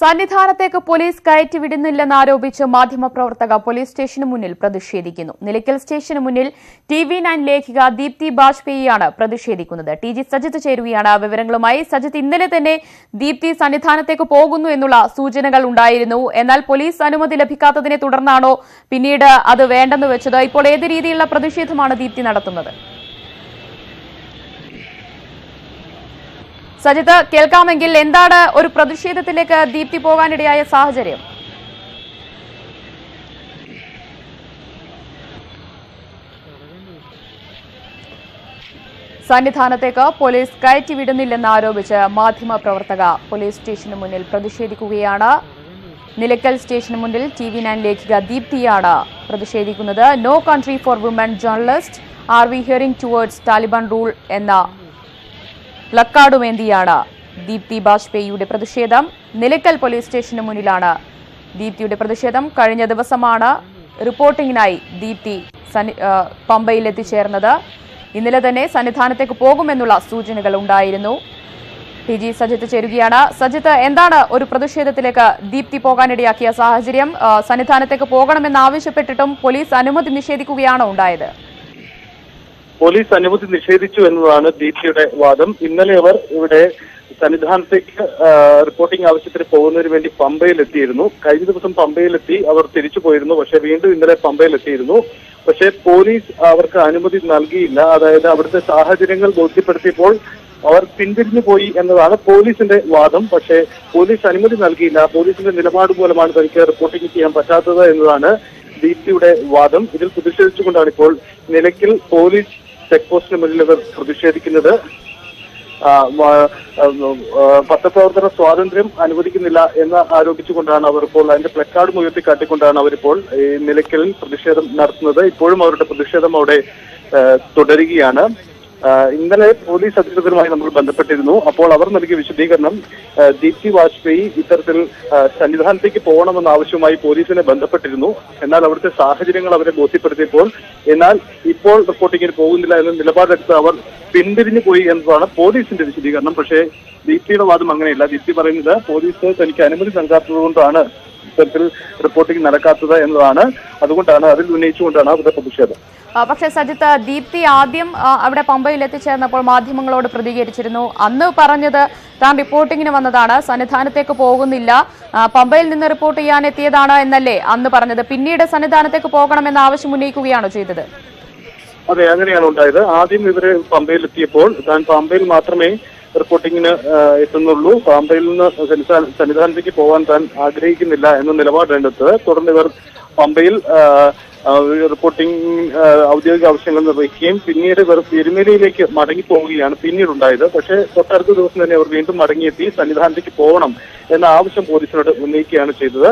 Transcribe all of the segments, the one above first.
സന്നിധാനത്തേക്ക് police കയറ്റിവിടുന്നില്ലെന്നാരോപിച്ച് മാധ്യമപ്രവർത്തക police സ്റ്റേഷന് മുന്നിൽ പ്രതിഷേധിക്കുന്നു. നിലയ്ക്കൽ സ്റ്റേഷന് മുന്നിൽ ടി വി നയൻ ലേഖിക ദീപ്തി ബാജ്പേയിയാണ് പ്രതിഷേധിക്കുന്നത്. ടി ജി സജിത്ത് ചേരുകയാണ്. വിവരങ്ങളുമായി സജിത്ത് ഇന്നലെ തന്നെ ദീപ്തി സന്നിധാനത്തേക്ക് പോകുന്നു എന്നുള്ള സൂചനകൾ ഉണ്ടായിരുന്നു. എന്നാൽ പോലീസ് അനുമതി ലഭിക്കാത്തതിനെ തുടർന്നാണോ പിന്നീട് അത് വേണ്ടെന്ന് വെച്ചത്? ഇപ്പോൾ ഏത് രീതിയിലുള്ള പ്രതിഷേധമാണ് ദീപ്തി നടത്തുന്നത്? സജിത്ത് കേൾക്കാമെങ്കിൽ എന്താണ് ഒരു പ്രതിഷേധത്തിലേക്ക് ദീപ്തി പോകാനിടയായ സാഹചര്യം? സന്നിധാനത്തേക്ക് പോലീസ് കയറ്റി വിടുന്നില്ലെന്ന് ആരോപിച്ച് മാധ്യമപ്രവർത്തക പോലീസ് സ്റ്റേഷന് മുന്നിൽ പ്രതിഷേധിക്കുകയാണ്. നിലയ്ക്കൽ സ്റ്റേഷന് മുന്നിൽ ടി വി നയൻ ലേഖിക ദീപ്തിയാണ് പ്രതിഷേധിക്കുന്നത്. No country for women journalist are we hearing towards Taliban rule എന്ന പ്ലക്കാർഡുമേന്തിയാണ് ദീപ്തി ബാജ്പേയിയുടെ പ്രതിഷേധം നിലയ്ക്കൽ പോലീസ് സ്റ്റേഷന് മുന്നിലാണ്. ദീപ്തിയുടെ പ്രതിഷേധം കഴിഞ്ഞ ദിവസമാണ് റിപ്പോർട്ടിങ്ങിനായി ദീപ്തി പമ്പയിൽ എത്തിച്ചേർന്നത്. ഇന്നലെ തന്നെ സന്നിധാനത്തേക്ക് പോകുമെന്നുള്ള സൂചനകൾ ഉണ്ടായിരുന്നു. ടി ജി സജിത്ത് ചേരുകയാണ്. സജിത്ത് എന്താണ് ഒരു പ്രതിഷേധത്തിലേക്ക് ദീപ്തി പോകാനിടയാക്കിയ സാഹചര്യം? സന്നിധാനത്തേക്ക് പോകണമെന്ന് ആവശ്യപ്പെട്ടിട്ടും പോലീസ് അനുമതി നിഷേധിക്കുകയാണോ ഉണ്ടായത്? പോലീസ് അനുമതി നിഷേധിച്ചു എന്നതാണ് ദീപ്തിയുടെ വാദം. ഇന്നലെ അവർ ഇവിടെ സന്നിധാനത്തേക്ക് റിപ്പോർട്ടിംഗ് ആവശ്യത്തിന് പോകുന്നതിന് വേണ്ടി പമ്പയിലെത്തിയിരുന്നു. കഴിഞ്ഞ ദിവസം പമ്പയിലെത്തി അവർ തിരിച്ചു പോയിരുന്നു. പക്ഷെ വീണ്ടും ഇന്നലെ പമ്പയിലെത്തിയിരുന്നു. പക്ഷെ പോലീസ് അവർക്ക് അനുമതി നൽകിയില്ല. അതായത് അവിടുത്തെ സാഹചര്യങ്ങൾ ബോധ്യപ്പെടുത്തിയപ്പോൾ അവർ പിന്തിരിഞ്ഞു പോയി എന്നതാണ് പോലീസിന്റെ വാദം. പക്ഷേ പോലീസ് അനുമതി നൽകിയില്ല. പോലീസിന്റെ നിലപാട് മൂലമാണ് തനിക്ക് റിപ്പോർട്ടിംഗ് ചെയ്യാൻ പറ്റാത്തത് എന്നതാണ് ദീപ്തിയുടെ വാദം. ഇതിൽ പ്രതിഷേധിച്ചുകൊണ്ടാണ് ഇപ്പോൾ നിലയ്ക്കൽ പോലീസ് ചെക്ക് പോസ്റ്റിന് മുന്നിൽ ഇവർ പ്രതിഷേധിക്കുന്നത്. പത്രപ്രവർത്തന സ്വാതന്ത്ര്യം അനുവദിക്കുന്നില്ല എന്ന് ആരോപിച്ചുകൊണ്ടാണ് അവർ ഇപ്പോൾ അതിന്റെ പ്ലക്കാർഡ് ഉയർത്തി കാട്ടിക്കൊണ്ടാണ് അവരിപ്പോൾ ഈ നിലയ്ക്കലിൽ പ്രതിഷേധം നടത്തുന്നത്. ഇപ്പോഴും അവരുടെ പ്രതിഷേധം അവിടെ തുടരുകയാണ്. ഇന്നലെ പോലീസ് അധികൃതരുമായി നമ്മൾ ബന്ധപ്പെട്ടിരുന്നു. അപ്പോൾ അവർ നൽകിയ വിശദീകരണം ദീപ്തി വാജ്പേയി ഇത്തരത്തിൽ സന്നിധാനത്തേക്ക് പോകണമെന്ന ആവശ്യവുമായി പോലീസിനെ ബന്ധപ്പെട്ടിരുന്നു. എന്നാൽ അവിടുത്തെ സാഹചര്യങ്ങൾ അവരെ ബോധ്യപ്പെടുത്തിയപ്പോൾ എന്നാൽ ഇപ്പോൾ റിപ്പോർട്ടിങ്ങിന് പോകുന്നില്ല എന്ന നിലപാടെടുത്ത് അവർ പിന്തിരിഞ്ഞു പോയി എന്നതാണ് പോലീസിന്റെ വിശദീകരണം. പക്ഷേ ദീപ്തിയുടെ വാദം അങ്ങനെയല്ല. ദീപ്തി പറയുന്നത് പോലീസ് തനിക്ക് അനുമതി നൽകാത്തത് കൊണ്ടാണ് ഇത്തരത്തിൽ റിപ്പോർട്ടിംഗ് നടക്കാത്തത് എന്നതാണ്. അതുകൊണ്ടാണ് അതിൽ ഉന്നയിച്ചുകൊണ്ടാണ് അവരുടെ പ്രതിഷേധം. പക്ഷെ സജിത്ത് ദീപ്തി ആദ്യം അവിടെ പമ്പയിൽ എത്തിച്ചേർന്നപ്പോൾ മാധ്യമങ്ങളോട് പ്രതികരിച്ചിരുന്നു. അന്ന് പറഞ്ഞത് താൻ റിപ്പോർട്ടിങ്ങിന് വന്നതാണ് സന്നിധാനത്തേക്ക് പോകുന്നില്ല. പമ്പയിൽ നിന്ന് റിപ്പോർട്ട് ചെയ്യാൻ എത്തിയതാണ് എന്നല്ലേ അന്ന് പറഞ്ഞത്. പിന്നീട് സന്നിധാനത്തേക്ക് പോകണമെന്ന ആവശ്യം ഉന്നയിക്കുകയാണോ ചെയ്തത്? അതെ അങ്ങനെയാണ് ഉണ്ടായത്. ആദ്യം ഇവർ പമ്പയിൽ എത്തിയപ്പോൾ താൻ പമ്പയിൽ മാത്രമേ റിപ്പോർട്ടിങ്ങിന് എത്തുന്നുള്ളൂ. പമ്പയിൽ നിന്ന് സന്നിധാന- സന്നിധാനത്തേക്ക് പോകാൻ താൻ ആഗ്രഹിക്കുന്നില്ല എന്ന നിലപാടെടുത്ത് തുടർന്ന് ഇവർ പമ്പയിൽ റിപ്പോർട്ടിംഗ് ഔദ്യോഗിക ആവശ്യങ്ങൾ നിർവഹിക്കുകയും പിന്നീട് ഇവർ എരുമേലിയിലേക്ക് മടങ്ങി പോവുകയാണ് പിന്നീട് ഉണ്ടായത് പക്ഷേ തൊട്ടടുത്ത ദിവസം തന്നെ അവർ വീണ്ടും മടങ്ങിയെത്തി സന്നിധാനത്തേക്ക് പോകണം എന്ന ആവശ്യം പോലീസിനോട് ഉന്നയിക്കുകയാണ് ചെയ്തത്.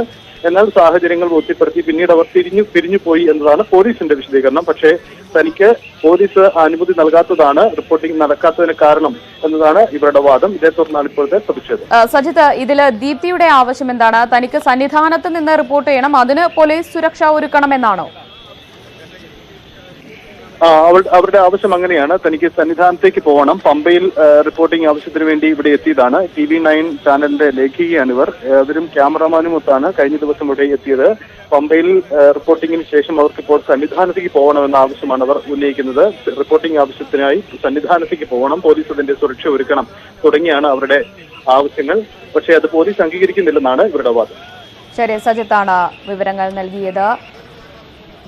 എന്നാൽ സാഹചര്യങ്ങൾ ബോധ്യപ്പെടുത്തി പിന്നീട് അവർ തിരിഞ്ഞു പിരിഞ്ഞു പോയി എന്നതാണ് പോലീസിന്റെ വിശദീകരണം. പക്ഷേ തനിക്ക് പോലീസ് അനുമതി നൽകാത്തതാണ് റിപ്പോർട്ടിംഗ് നടക്കാത്തതിന് കാരണം എന്നതാണ് ഇവരുടെ വാദം. ഇതേ തുടർന്നാണ് ഇപ്പോഴത്തെ പ്രതിഷേധം. സജിത് ഇതിൽ ദീപ്തിയുടെ ആവശ്യം എന്താണ്? തനിക്ക് സന്നിധാനത്ത് നിന്ന് റിപ്പോർട്ട് ചെയ്യണം അതിന് പോലീസ് സുരക്ഷ ഒരുക്കണമെന്നാണോ? ആ അവൾ അവരുടെ ആവശ്യം അങ്ങനെയാണ്. തനിക്ക് സന്നിധാനത്തേക്ക് പോകണം പമ്പയിൽ റിപ്പോർട്ടിംഗ് ആവശ്യത്തിന് വേണ്ടി ഇവിടെ എത്തിയതാണ്. ടി വി നയൻ ചാനലിന്റെ ലേഖികയാണ് ഇവർ. അവരും ക്യാമറമാനും ഒത്താണ് കഴിഞ്ഞ ദിവസം ഇവിടെ എത്തിയത്. പമ്പയിൽ റിപ്പോർട്ടിംഗിന് ശേഷം അവർക്ക് ഇപ്പോൾ സന്നിധാനത്തേക്ക് പോകണമെന്ന ആവശ്യമാണ് അവർ ഉന്നയിക്കുന്നത്. റിപ്പോർട്ടിംഗ് ആവശ്യത്തിനായി സന്നിധാനത്തേക്ക് പോകണം. പോലീസ് അതിന്റെ സുരക്ഷ ഒരുക്കണം തുടങ്ങിയാണ് അവരുടെ ആവശ്യങ്ങൾ. പക്ഷേ അത് പോലീസ് അംഗീകരിക്കുന്നില്ലെന്നാണ് ഇവരുടെ വാദം. ശരി സജിത്താണ് വിവരങ്ങൾ നൽകിയത്.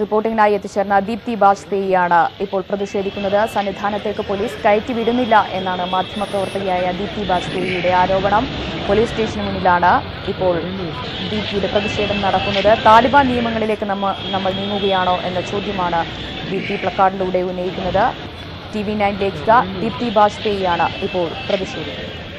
റിപ്പോർട്ടിംഗിനായി എത്തിച്ചേർന്ന ദീപ്തി ബാജ്പേയിയാണ് ഇപ്പോൾ പ്രതിഷേധിക്കുന്നത്. സന്നിധാനത്തേക്ക് പോലീസ് കയറ്റിവിടുന്നില്ല എന്നാണ് മാധ്യമപ്രവർത്തകയായ ദീപ്തി ബാജ്പേയിയുടെ ആരോപണം. പോലീസ് സ്റ്റേഷന് മുന്നിലാണ് ഇപ്പോൾ ദീപ്തിയുടെ പ്രതിഷേധം നടക്കുന്നത്. താലിബാൻ നിയമങ്ങളിലേക്ക് നമ്മൾ നമ്മൾ നീങ്ങുകയാണോ എന്ന ചോദ്യമാണ് ദീപ്തി പ്ലക്കാർഡിലൂടെ ഉന്നയിക്കുന്നത്. ടി വി നയൻ ലേഖിക ദീപ്തി ബാജ്പേയിയാണ് ഇപ്പോൾ പ്രതിഷേധിക്കുന്നത്